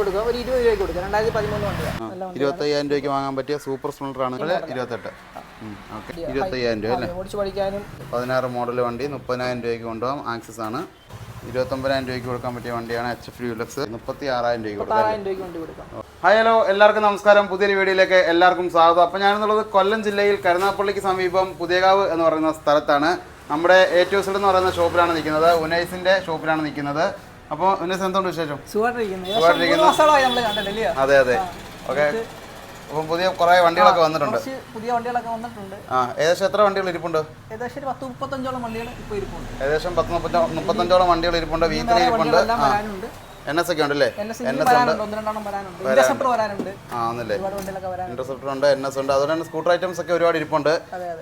കൊടുക്കുക ഒരു ഇരുപത് രൂപയ്ക്ക് കൊടുക്കുക രണ്ടായിരത്തി പതിമൂന്ന് വണ്ടിയാണ് വണ്ടി ഇരുപത്തയ്യായിരം രൂപയ്ക്ക് വാങ്ങാൻ പറ്റിയ സൂപ്പർ സ്പ്ലെൻഡർ ആണ് ഇരുപത്തെട്ട്. ഓക്കെ. ഇരുപത്തയ്യായിരം രൂപ അല്ലേ? ഓടിച്ച് പഠിക്കാനും. പതിനാറ് മോഡൽ വണ്ടി മുപ്പതിനായിരം രൂപയ്ക്ക് കൊണ്ടുപോകാം. ആക്സസ് ആണ്. ഇരുപത്തൊമ്പതിനായിരം രൂപയ്ക്ക് കൊടുക്കാൻ പറ്റിയ വണ്ടിയാണ് എച്ച് എഫ് ഡ്യൂലക്സ് മുപ്പത്തി ആറായിരം രൂപയ്ക്ക് കൊടുക്കാം ആറായിരം രൂപയ്ക്ക് വണ്ടി കൊടുക്കാം. ഹായ് ഹലോ എല്ലാവർക്കും നമസ്കാരം. പുതിയൊരു വീഡിയോയിലേക്ക് എല്ലാവർക്കും സ്വാഗതം. അപ്പോൾ ഞാനെന്നുള്ളത് കൊല്ലം ജില്ലയിൽ കരുനാപ്പള്ളിക്ക് സമീപം പുതിയകാവ് എന്ന് പറയുന്ന സ്ഥലത്താണ്. നമ്മുടെ എ ടു സെഡ് എന്ന് പറയുന്ന ഷോപ്പിലാണ് നിൽക്കുന്നത്. ഉനൈസിന്റെ ഷോപ്പിലാണ് നിൽക്കുന്നത്. അപ്പോൾ ഉനൈസ് എന്തുണ്ട് വിശേഷം? അതെ അതെ. ഓക്കെ. അപ്പം പുതിയ കുറേ വണ്ടികളൊക്കെ വന്നിട്ടുണ്ട്. പുതിയ വണ്ടികളൊക്കെ വന്നിട്ടുണ്ട്. ആ ഏകദേശം എത്ര വണ്ടികൾ ഇരിപ്പുണ്ട്? ഏകദേശം പത്ത് മുപ്പത്തഞ്ചോളം വണ്ടികൾ ഇപ്പോൾ ഇരിപ്പുണ്ട്. ഏകദേശം പത്ത് മുപ്പത്തോ മുപ്പത്തഞ്ചോളം വണ്ടികൾ ഇരിപ്പുണ്ട് വീട്ടിൽ ഇരിപ്പുണ്ട്. എൻ എസ് ഒക്കെ ഉണ്ടല്ലേ? ഇന്റർസെപ്റ്റർ ഉണ്ട് എൻ എസ് ഉണ്ട് അതുപോലെ തന്നെ സ്കൂട്ടർ ഐറ്റംസ് ഒക്കെ ഒരുപാട് ഇരിപ്പുണ്ട്.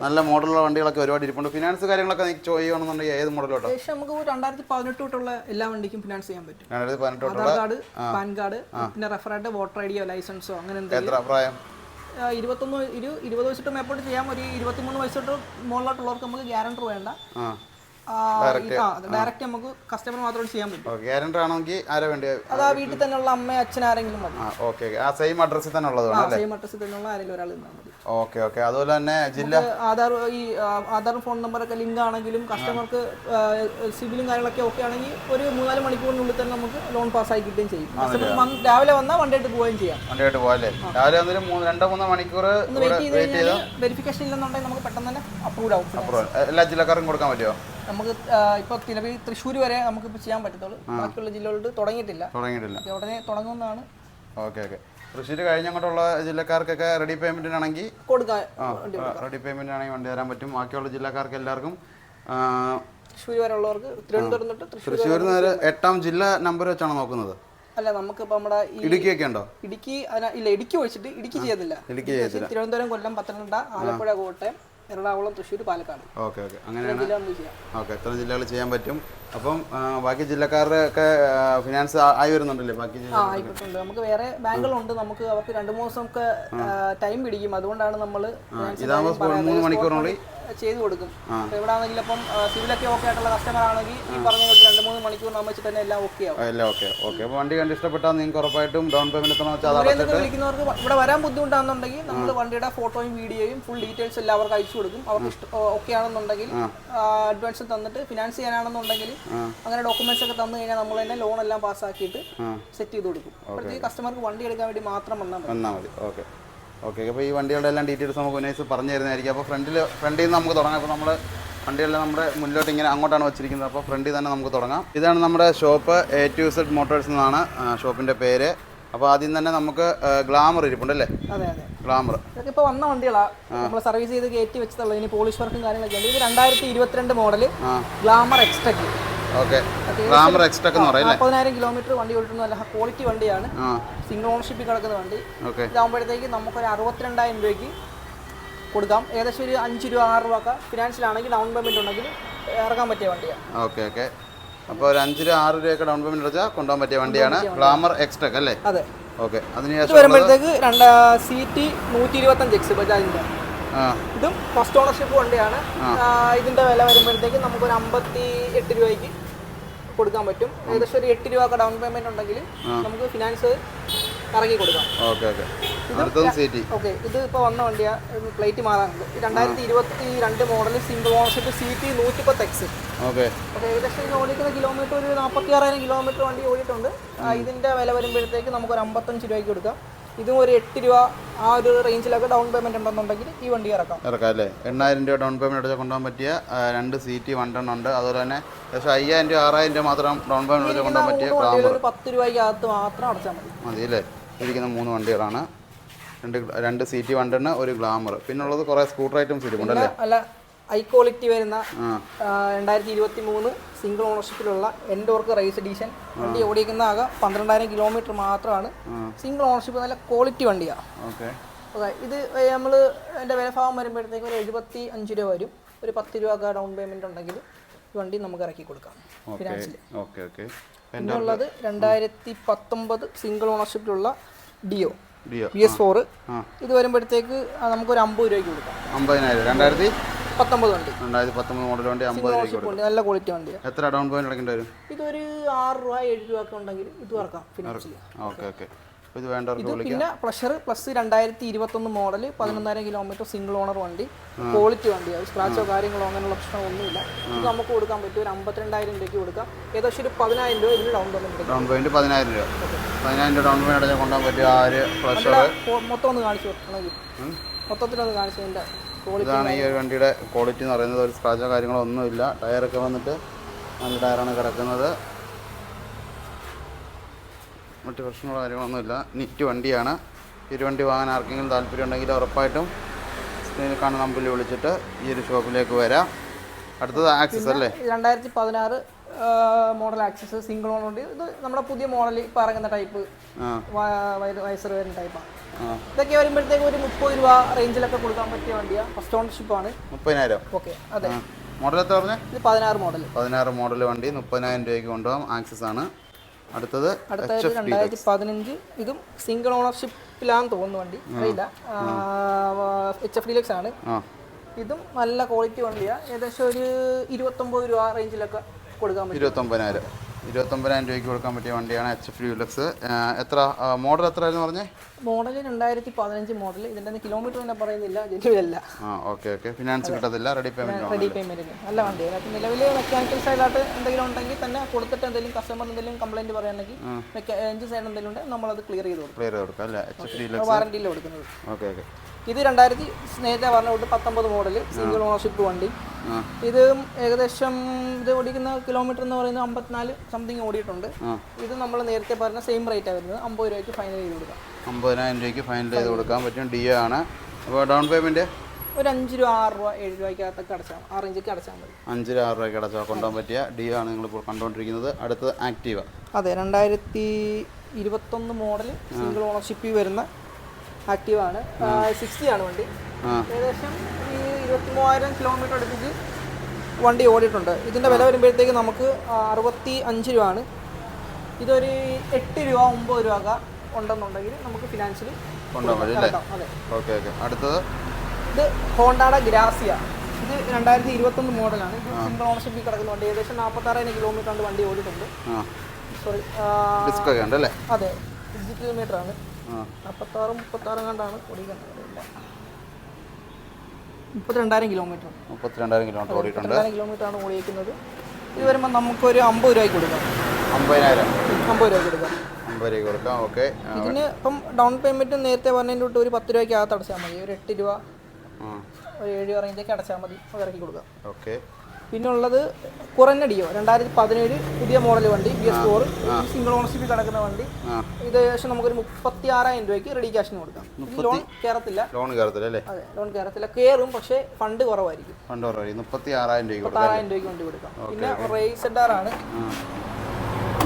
നല്ല മോഡലുള്ള വണ്ടികളൊക്കെ ഒരുപാട് ഇരിപ്പുണ്ട്. ഫിനാൻസ് കാര്യങ്ങളൊക്കെ നീ ചെയ്യണമെന്നുണ്ടെങ്കിൽ ഏത് മോഡലോട്ടോ? നമുക്ക് രണ്ടായിരത്തി പതിനെട്ട് തൊട്ടുള്ള എല്ലാ വണ്ടിക്കും ഫിനാൻസ് ചെയ്യാൻ പറ്റും. രണ്ടായിരത്തി പതിനെട്ട് തൊട്ടുള്ള കാർഡ് പാൻ കാർഡ് പിന്നെ റെഫറായിട്ട് വോട്ടർ ഐ ഡിയോ ലൈസൻസോ അങ്ങനെ എത്ര പ്രായം? ഇരുപത്തൊന്ന് ഇരു ഇരുപത് വയസ്സോട്ട് മേപ്പോട്ട് ചെയ്യാം ഒരു ഇരുപത്തിമൂന്ന് വയസ്സോട്ട് മുകളിലോട്ടുള്ളവർക്ക് നമുക്ക് ഗ്യാരണ്ടർ വേണ്ട. ഡയറക്റ്റ് നമുക്ക് കസ്റ്റമർ മാത്രം ചെയ്യാൻ പറ്റും. ഗ്യാരണ്ടർ ആണെങ്കിൽ ആരാ വേണ്ടി അത് ആ വീട്ടിൽ തന്നെ ഉള്ള അമ്മ അച്ഛൻ ആരെങ്കിലും മതി. ഓക്കെ ആ സെയിം അഡ്രസ്സിൽ തന്നെ ഉള്ളത് ആ വേണം അല്ലേ സെയിം അഡ്രസ്സിൽ ഉള്ള ആരെങ്കിലും ഒരാൾ നിന്നാൽ മതി. ഓക്കെ ഓക്കെ അതുപോലെ തന്നെ ജില്ല? ആധാർ ഈ ആധാർ ഫോൺ നമ്പറൊക്കെ ലിങ്ക് ആണെങ്കിലും കസ്റ്റമർക്ക് സിബിലും കാര്യങ്ങളൊക്കെ ഓക്കെ ആണെങ്കിൽ ഒരു മൂന്നാൽ മണിക്കൂറിനുള്ളിൽ തന്നെ നമുക്ക് ലോൺ പാസ്സായി കിട്ടുകയും ചെയ്യും. കസ്റ്റമർ രാവിലെ വന്നാൽ വണ്ടിയായിട്ട് പോവുകയും ചെയ്യാം. വണ്ടിയായിട്ട് പോകാല്ലേ രാവിലെ മൂന്ന് രണ്ടോ മൂന്നോ മണിക്കൂർ വെരിഫിക്കേഷൻ ഇല്ലെന്നുണ്ടെങ്കിൽ നമുക്ക് പെട്ടെന്ന് തന്നെ അപ്രൂവ് ആവും. അപ്പുറം എല്ലാ ജില്ലക്കാർക്കും കൊടുക്കാൻ പറ്റുമോ? നമുക്ക് ഇപ്പോൾ നിലവിൽ തൃശ്ശൂർ വരെ നമുക്ക് ഇപ്പോൾ ചെയ്യാൻ പറ്റത്തുള്ളൂ. ബാക്കിയുള്ള ജില്ലകളോട് തുടങ്ങിയിട്ടില്ല. തുടങ്ങിയിട്ടില്ല. ഉടനെ തുടങ്ങുന്നതാണ്. Okay okay. തൃശ്ശൂർ കഴിഞ്ഞങ്ങോട്ടുള്ള ജില്ലക്കാർക്കൊക്കെ റെഡി പേയ്മെന്റിനാണെങ്കിൽ കൊടുക്കാൻ റെഡി പേയ്മെന്റ് ആണെങ്കിൽ വണ്ടി തരാൻ പറ്റും. ബാക്കിയുള്ള ജില്ലക്കാർക്ക് എല്ലാവർക്കും തൃശ്ശൂർ വരെ ഉള്ളവർക്ക് തിരുവനന്തപുരം തൊട്ട് തൃശ്ശൂർ നേരെ എട്ടാം ജില്ല നമ്പർ വെച്ചാണ് നോക്കുന്നത്? അല്ല നമുക്ക് ഇപ്പൊ നമ്മുടെ ഇടുക്കിയൊക്കെ ഉണ്ടോ? ഇടുക്കി ഇല്ല ഇടുക്കി ഒഴിച്ചിട്ട് ഇടുക്കി ചെയ്തില്ല ഇടുക്കി തിരുവനന്തപുരം കൊല്ലം പത്തനംതിട്ട ആലപ്പുഴ കോട്ടയം എറണാകുളം തൃശ്ശൂർ പാലക്കാട്. Okay okay. അങ്ങനെയാണ് ഓക്കെ എത്ര ജില്ലകൾ ചെയ്യാൻ പറ്റും? അപ്പം ബാക്കി ജില്ലക്കാരുടെ ഒക്കെ ഫിനാൻസ് ആയി വരുന്നുണ്ടല്ലേ? ബാക്കി ജില്ല ആ ആയിക്കോട്ടുണ്ട് നമുക്ക് വേറെ ബാങ്കുകളുണ്ട്. നമുക്ക് അവർക്ക് രണ്ട് മൂന്ന് ദിവസമൊക്കെ ടൈം പിടിക്കും. അതുകൊണ്ടാണ് നമ്മൾ ഇതാകുമ്പോൾ മൂന്ന് മണിക്കൂറിനുള്ളിൽ ചെയ്തു കൊടുക്കും. എവിടെ ഇവിടെ ആണെങ്കിലും ഇപ്പം സിവിലൊക്കെ ഓക്കെ ആയിട്ടുള്ള കസ്റ്റമർ ആണെങ്കിൽ ഈ പറഞ്ഞ രണ്ട് മൂന്ന് മണിക്കൂറിനാകുമ്പോൾ വെച്ചിട്ട് തന്നെ എല്ലാം ഓക്കെ ആവും. എല്ലാം ഓക്കെ ഓക്കെ അപ്പോൾ വണ്ടി കണ്ട് ഇഷ്ടപ്പെട്ടാൽ നിങ്ങൾക്ക് ഉറപ്പായിട്ടും ഡൗൺ പേയ്മെന്റ് എത്ര വിളിക്കുന്നവർക്ക് ഇവിടെ വരാൻ ബുദ്ധിമുട്ടാണെന്നുണ്ടെങ്കിൽ നമ്മൾ വണ്ടിയുടെ ഫോട്ടോയും വീഡിയോയും ഫുൾ ഡീറ്റെയിൽസ് എല്ലാവർക്കും അവർക്ക് അയച്ചു കൊടുക്കും. അവർക്ക് ഇഷ്ടം ഓക്കെ ആണെന്നുണ്ടെങ്കിൽ അഡ്വാൻസ് തന്നിട്ട് ഫിനാൻസ് ചെയ്യാനാണെന്നുണ്ടെങ്കിൽ അങ്ങനെ ഡോക്യുമെന്റ്സ് ഒക്കെ തന്നു കഴിഞ്ഞാൽ നമ്മൾ തന്നെ ലോൺ എല്ലാം പാസ്സാക്കിയിട്ട് സെറ്റ് ചെയ്ത് കൊടുക്കും. അപ്പോഴത്തേക്ക് കസ്റ്റമർക്ക് വണ്ടി എടുക്കാൻ വേണ്ടി മാത്രം വന്നാൽ മതി. വന്നാൽ മതി. ഓക്കെ ഓക്കെ അപ്പോൾ ഈ വണ്ടികളുടെ എല്ലാം ഡീറ്റെയിൽസ് നമുക്ക് ഉന്നയിച്ച് പറഞ്ഞു തരുന്നതായിരിക്കും. അപ്പോൾ ഫ്രണ്ടിൽ ഫ്രണ്ടിൽ നിന്ന് നമുക്ക് തുടങ്ങാം. അപ്പോൾ നമ്മൾ വണ്ടികളെല്ലാം നമ്മുടെ മുന്നിലോട്ട് ഇങ്ങനെ അങ്ങോട്ടാണ് വെച്ചിരിക്കുന്നത്. അപ്പോൾ ഫ്രണ്ടിൽ തന്നെ നമുക്ക് തുടങ്ങാം. ഇതാണ് നമ്മുടെ shop A to Z motors എന്നാണ് ഷോപ്പിന്റെ പേര്. അപ്പോൾ ആദ്യം തന്നെ നമുക്ക് ഗ്ലാമർ ഇരിപ്പുണ്ട് അല്ലേ അതെ ഗ്ലാമർ ഇതൊക്കെ ഇപ്പോൾ വന്ന വണ്ടികളാണ് നമ്മൾ സർവീസ് ചെയ്ത് കയറ്റി വെച്ചതുള്ളൂ ഇനി പോളിഷ് വർക്കും കാര്യങ്ങളൊക്കെ ഉണ്ട്. ഇത് രണ്ടായിരത്തി ഇരുപത്തിരണ്ട് model Glamour Xtec okay. Glamour extra എന്ന് പറയും നാൽപ്പതിനായിരം കിലോമീറ്റർ വണ്ടി ഓടിക്കുന്ന. നല്ല ക്വാളിറ്റി വണ്ടിയാണ്. സിംഗിൾ ഓണർഷിപ്പിൽ കിടക്കുന്ന വണ്ടി. ഇതാകുമ്പോഴത്തേക്ക് നമുക്കൊരു അറുപത്തിരണ്ടായിരം രൂപയ്ക്ക് കൊടുക്കാം. ഏകദേശം ഒരു അഞ്ച് രൂപ ആറ് രൂപ ഒക്കെ ഫിനാൻസിലാണെങ്കിൽ ഡൗൺ പേയ്മെന്റ് ഉണ്ടെങ്കിൽ ഇറങ്ങാൻ പറ്റിയ വണ്ടിയാണ് ഓക്കെ ഓക്കെ. അപ്പോൾ ഒരു അഞ്ച് രൂപ ആറ് രൂപയൊക്കെ ഡൗൺ പേയ്മെന്റ് വെച്ചാൽ കൊണ്ടുപോകാൻ പറ്റിയ വണ്ടിയാണ് ഗ്ലാമർ എക്സ്ട്രാക്ക് അല്ലേ? അതെ. ഓക്കെ. അതിനുശേഷം വരുമ്പോഴത്തേക്ക് രണ്ട് സീറ്റ് നൂറ്റി ഇരുപത്തഞ്ച് എക്സ് ബജാജിന്റെ. ഇതും ഫസ്റ്റ് ഓണർഷിപ്പ് വണ്ടിയാണ്. ഇതിന്റെ വില വരുമ്പോഴത്തേക്ക് നമുക്കൊരു അമ്പത്തി എട്ട് രൂപയ്ക്ക് കൊടുക്കാൻ പറ്റും. ഏകദേശം ഒരു എട്ട് രൂപ ഡൗൺ പേയ്മെന്റ് ഉണ്ടെങ്കിൽ നമുക്ക് ഫിനാൻസ് ഇറങ്ങി കൊടുക്കാം. ഓക്കെ ഇത് ഇപ്പോൾ വന്ന വണ്ടിയാണ് പ്ലേറ്റ് മാറാനുണ്ട്. രണ്ടായിരത്തി ഇരുപത്തി രണ്ട് model single ownership C T നൂറ്റിപ്പത്ത് എക്സ് ഓക്കെ. ഏകദേശം ഇത് ഓടിക്കുന്ന കിലോമീറ്റർ ഒരു നാൽപ്പത്തി ആറായിരം കിലോമീറ്റർ വണ്ടി ഓടിയിട്ടുണ്ട്. ഇതിന്റെ വില വരുമ്പോഴത്തേക്ക് നമുക്ക് ഒരു അമ്പത്തഞ്ച് രൂപയ്ക്ക് കൊടുക്കാം. ഇതും ഒരു എട്ട് രൂപ ആ ഒരു റേഞ്ചിലൊക്കെ ഡൗൺ പേയ്മെന്റ് ഉണ്ടെന്നുണ്ടെങ്കിൽ ഈ വണ്ടി ഇറക്കാം. ഇറക്കാം അല്ലേ? എണ്ണായിരം രൂപ ഡൗൺ പേയ്മെന്റ് അടിച്ചാൽ കൊണ്ടുപോകാൻ പറ്റിയ രണ്ട് സീറ്റ് വണ്ടെണ്ണം ഉണ്ട്. അതുപോലെ തന്നെ ഏകദേശം അയ്യായിരം രൂപ ആറായിരം രൂപ മാത്രം ഡൗൺ പേയ്മെന്റ് അടിച്ചാൽ കൊണ്ടുപോകാൻ പറ്റിയ ഗ്ലാമർ ഒരു പത്ത് രൂപയ്ക്കകത്ത് മാത്രം അടച്ചാൽ മതി. മതി അല്ലേ? ഇരിക്കുന്ന മൂന്ന് വണ്ടികളാണ്. രണ്ട് രണ്ട് സീറ്റ് വണ്ടെണ്ണ ഒരു ഗ്ലാമർ. പിന്നുള്ളത് കുറേ സ്കൂട്ടർ ഐറ്റംസ് ഇരിപ്പുണ്ടല്ലേ അല്ല ഹൈ ക്വാളിറ്റി വരുന്ന രണ്ടായിരത്തി ഇരുപത്തി മൂന്ന് സിംഗിൾ ഓണർഷിപ്പിലുള്ള എൻഡോർക്ക് റേസ് എഡീഷൻ. വണ്ടി ഓടിക്കുന്ന ആകെ പന്ത്രണ്ടായിരം കിലോമീറ്റർ മാത്രമാണ്. സിംഗിൾ ഓണർഷിപ്പ് നല്ല ക്വാളിറ്റി വണ്ടിയാണ് ഓക്കെ. ഇത് നമ്മൾ എന്റെ വിലഭാവം വരുമ്പോഴത്തേക്കും ഒരു എഴുപത്തി അഞ്ച് രൂപ വരും. ഒരു പത്ത് രൂപ ഡൗൺ പേയ്മെന്റ് ഉണ്ടെങ്കിൽ ഈ വണ്ടി നമുക്ക് ഇറക്കി കൊടുക്കാം ഫിനാൻസിൽ ഓക്കെ ഓക്കെ. പിന്നെ ഉള്ളത് രണ്ടായിരത്തി പത്തൊമ്പത് single ഓണർഷിപ്പിലുള്ള Dio. Dio. B S four ഇത് വരുമ്പോഴത്തേക്ക് നമുക്ക് നമുക്കൊരു അമ്പത് രൂപയ്ക്ക് കൊടുക്കാം. അമ്പതിനായിരം. രണ്ടായിരത്തി? പത്തൊമ്പത് വണ്ടി. രണ്ടായിരത്തി പത്തൊമ്പത് മോഡൽ വണ്ടി അമ്പത് രൂപയ്ക്ക് നല്ല ക്വാളിറ്റി വണ്ടി എത്ര ഡൗൺ പേയ്മെന്റ് അടക്കേണ്ടി വരും? ഇതൊരു ആറ് രൂപ ഏഴ് രൂപ ഒക്കെ ഉണ്ടെങ്കിൽ ഇത് ഇറക്കാം ഫിനാൻസിൽ ഓക്കെ ഓക്കെ. ഇത് വേണ്ടവർക്ക് വിളിക്കാം. പിന്നെ പ്ലഷർ പ്ലസ് രണ്ടായിരത്തി ഇരുപത്തൊന്ന് മോഡൽ പതിനൊന്നായിരം കിലോമീറ്റർ സിംഗിൾ ഓണർ വണ്ടി. ക്വാളിറ്റി വണ്ടിയാണ് സ്ക്രാച്ചോ കാര്യങ്ങളോ അങ്ങനെയുള്ള പ്രശ്നമൊന്നുമില്ല ഇത് നമുക്ക് കൊടുക്കാൻ പറ്റും. ഒരു അമ്പത്തിരണ്ടായിരം രൂപയ്ക്ക് കൊടുക്കാം. ഏകദേശം ഒരു പതിനായിരം രൂപ ഇതിന് ഡൗൺ പേയ്മെന്റ് ഡൗൺ പേയ്മെന്റ് പതിനായിരം രൂപ. പതിനായിരം രൂപ ഡൗൺ പേയ്മെന്റ് അടച്ചാൽ കൊണ്ടുപോകാൻ പറ്റും ആ ഒരു പ്ലഷർ മൊത്തം ഒന്ന് കാണിച്ചു കൊടുക്കണമെങ്കിൽ. മൊത്തത്തിലൊന്ന് കാണിച്ചതിന്റെ ഇതാണ് ഈ ഒരു വണ്ടിയുടെ ക്വാളിറ്റി എന്ന് പറയുന്നത്. ഒരു സ്ക്രാച്ചോ കാര്യങ്ങളോ ഒന്നുമില്ല. ടയറൊക്കെ വന്നിട്ട് നല്ല ടയറാണ് കിടക്കുന്നത്. മറ്റ് പ്രശ്നങ്ങളോ കാര്യങ്ങളൊന്നുമില്ല നിറ്റ് വണ്ടിയാണ്. ഈ ഒരു വണ്ടി വാങ്ങാൻ ആർക്കെങ്കിലും താല്പര്യം ഉണ്ടെങ്കിൽ ഉറപ്പായിട്ടും സ്ക്രീനിൽ കാണുന്ന നമ്പറിൽ വിളിച്ചിട്ട് ഈ ഒരു ഷോപ്പിലേക്ക് വരാം. അടുത്തത് ആക്സസ് അല്ലേ? രണ്ടായിരത്തി പതിനാറ് മോഡൽ ആക്സസ് സിംഗിൾ മോഡൽ ഉണ്ട്. ഇത് നമ്മുടെ പുതിയ മോഡൽ ഇപ്പോൾ ഇറങ്ങുന്ന ടൈപ്പ് വയസ്സർ വരുന്ന ടൈപ്പാണ് ഇതൊക്കെ വരുമ്പോഴത്തേക്ക് ഒരു മുപ്പത് രൂപ റേഞ്ചിലൊക്കെ കൊടുക്കാൻ പറ്റിയ വണ്ടിയാണ് ഫസ്റ്റ് ഓണർഷിപ്പ് ആണ്. മുപ്പതിനായിരം. ഓക്കെ അതെ. മോഡൽ എത്ര പറഞ്ഞു? ഇത് പതിനാറ് മോഡൽ പതിനാറ് മോഡൽ വണ്ടി മുപ്പതിനായിരം രൂപയ്ക്ക് കൊണ്ടുപോകാം. ആക്സസ് ആണ്. അടുത്തത് അടുത്തത് രണ്ടായിരത്തി പതിനഞ്ച് ഇതും സിംഗിൾ ഓണർഷിപ്പിലാന്ന് തോന്നുന്നു വണ്ടി. അറിയില്ല. എച്ച് എഫ് ഡിലക്സ് ആണ്. ഇതും നല്ല ക്വാളിറ്റി വണ്ടിയാണ് ഏകദേശം ഒരു ഇരുപത്തൊമ്പത് രൂപ റേഞ്ചിലൊക്കെ കൊടുക്കാൻ പറ്റും ഇരുപത്തൊമ്പതിനായിരം. ഇരുപത്തൊമ്പതിനായിരം രൂപയ്ക്ക് കൊടുക്കാൻ പറ്റിയ വണ്ടിയാണ് എച്ച് എഫ് ഡ്യൂലക്സ് എത്ര മോഡൽ എത്ര ആയിരുന്നു പറഞ്ഞേ? മോഡൽ രണ്ടായിരത്തി പതിനഞ്ച് മോഡൽ ഇതിന്റെ കിലോമീറ്റർ തന്നെ പറയുന്നില്ല ജനുവല്ല ആ ഓക്കെ ഓക്കെ ഫിനാൻസ് കിട്ടത്തില്ല റെഡി പേയ്മെന്റ് റെഡി പേയ്മെന്റിന് നല്ല വണ്ടിയാണ്. അതിനകത്ത് നിലവിൽ മെക്കാനിക്കൽ സൈഡായിട്ട് എന്തെങ്കിലും ഉണ്ടെങ്കിൽ തന്നെ കൊടുത്തിട്ട് എന്തെങ്കിലും കസ്റ്റമർ എന്തെങ്കിലും കംപ്ലൈന്റ് പറയുകയാണെങ്കിൽ എഞ്ചിൻ സൈഡ് എന്തെങ്കിലും ഉണ്ടെങ്കിൽ നമ്മളത് ക്ലിയർ ചെയ്ത് കൊടുക്കും. ക്ലിയർ ചെയ്ത് കൊടുക്കാം അല്ലേ? എച്ച് എഫ് ഡ്യൂലക്സ് വാറണ്ടിയിൽ കൊടുക്കുന്നത്. ഓക്കെ ഓക്കെ ഇത് രണ്ടായിരത്തി നേരത്തെ പറഞ്ഞ തൊട്ട് പത്തൊമ്പത് മോഡൽ സിംഗിൾ ഓണർഷിപ്പ് വണ്ടി. ഇത് ഏകദേശം ഇത് ഓടിക്കുന്ന കിലോമീറ്റർ എന്ന് പറയുന്നത് അമ്പത്തിനാല് സംതിങ് ഓടിയിട്ടുണ്ട്. ഇത് നമ്മൾ നേരത്തെ പറഞ്ഞ സെയിം റേറ്റ് വരുന്നത്. അമ്പത് രൂപയ്ക്ക് ഫൈനൽ ചെയ്ത് കൊടുക്കാം. അമ്പതിനായിരം രൂപയ്ക്ക് ഫൈനൽ ചെയ്ത് കൊടുക്കാൻ പറ്റും ഡി ആണ്. അപ്പോൾ ഡൗൺ പേയ്മെന്റ് ഒരു അഞ്ച് രൂപ ആറ് രൂപ ഏഴ് രൂപയ്ക്കകത്തൊക്കെ അടച്ചാൽ ആ റേഞ്ചൊക്കെ അടച്ചാൽ മതി. അഞ്ച് രൂപ ആറ് രൂപയ്ക്ക് അടച്ചാൽ കൊണ്ടുപോകാൻ പറ്റിയ ഡി ആണ് നിങ്ങൾ ഇപ്പോൾ കണ്ടുകൊണ്ടിരിക്കുന്നത്. അടുത്തത് ആക്റ്റീവ. അതെ രണ്ടായിരത്തി ഇരുപത്തൊന്ന് മോഡൽ സിംഗിൾ ഓണർഷിപ്പിൽ വരുന്ന ആക്റ്റീവാണ് സിക്സ്റ്റി ആണ് വണ്ടി. ഏകദേശം ഈ ഇരുപത്തി മൂവായിരം കിലോമീറ്റർ അടുപ്പിച്ച് വണ്ടി ഓടിയിട്ടുണ്ട്. ഇതിന്റെ വില വരുമ്പോഴത്തേക്ക് നമുക്ക് അറുപത്തി അഞ്ച് രൂപയാണ്. ഇതൊരു എട്ട് രൂപ ഒമ്പത് രൂപ ഉണ്ടെന്നുണ്ടെങ്കിൽ നമുക്ക് ഫിനാൻഷ്യലി ഓക്കെ ഓക്കെ. അടുത്തത്? ഇത് ഹോണ്ടാട ഗ്രാസിയ ഇത് രണ്ടായിരത്തി ഇരുപത്തൊന്ന് മോഡലാണ്. ഇത് സിംഗിൾ ഓണർഷിപ്പിൽ കിടക്കുന്ന വണ്ടി. ഏകദേശം നാൽപ്പത്താറായിരം കിലോമീറ്റർ ആണ് വണ്ടി ഓടിയിട്ടുണ്ട്. സോറി ഡിസ്ക് ഒക്കെ ഉണ്ട് അല്ലേ അതെ. ഡിജിറ്റൽ മീറ്റർ ആണ്. നാൽപ്പത്താറും മുപ്പത്താറും കണ്ടാണ് ഓടിക്കുന്നത് മുപ്പത്തിരണ്ടായിരം കിലോമീറ്റർ. മുപ്പത്തിരണ്ടായിരം കിലോമീറ്റർ ഓടിയിട്ടുണ്ട്. കിലോമീറ്റർ ആണ് ഓടിക്കുന്നത് ഇത് വരുമ്പോൾ നമുക്കൊരു അമ്പത് രൂപയ്ക്ക് കൊടുക്കാം. അമ്പതിനായിരം. അമ്പത് രൂപയ്ക്ക് കൊടുക്കാം. അമ്പത് രൂപ കൊടുക്കാം ഓക്കെ. ഇതിന് ഇപ്പം ഡൗൺ പേയ്മെന്റ് നേരത്തെ പറഞ്ഞതിന്റെ തൊട്ട് ഒരു പത്ത് രൂപയ്ക്ക് അകത്ത് അടച്ചാൽ മതി. ഒരു എട്ട് രൂപ ഒരു ഏഴ് രൂപ റേഞ്ചൊക്കെ അടച്ചാൽ മതി. ഇറക്കി കൊടുക്കാം. ഓക്കെ. പിന്നെ ഉള്ളത് കുറഞ്ഞ ഡിയോ രണ്ടായിരത്തി പതിനേഴ് പുതിയ മോഡൽ വണ്ടി ബി എസ് ഫോർ സിംഗിൾ ഓണർഷിപ്പിൽ കിടക്കുന്ന വണ്ടി. ഇത് ഏകദേശം നമുക്കൊരു മുപ്പത്തി ആറായിരം രൂപയ്ക്ക് റെഡി ക്യാഷിന് കൊടുക്കാം. ലോൺ കയറത്തില്ല ലോൺ കയറത്തില്ല അല്ലേ? അതെ ലോൺ കയറത്തില്ല കയറും പക്ഷേ ഫണ്ട് കുറവായിരിക്കും. ഫണ്ട് കുറവായിരിക്കും. മുപ്പത്തി ആറായിരം രൂപയ്ക്ക് കൊടുക്കാം ആറായിരം രൂപയ്ക്ക് വണ്ടി കൊടുക്കാം. പിന്നെ റേസഡാറാണ്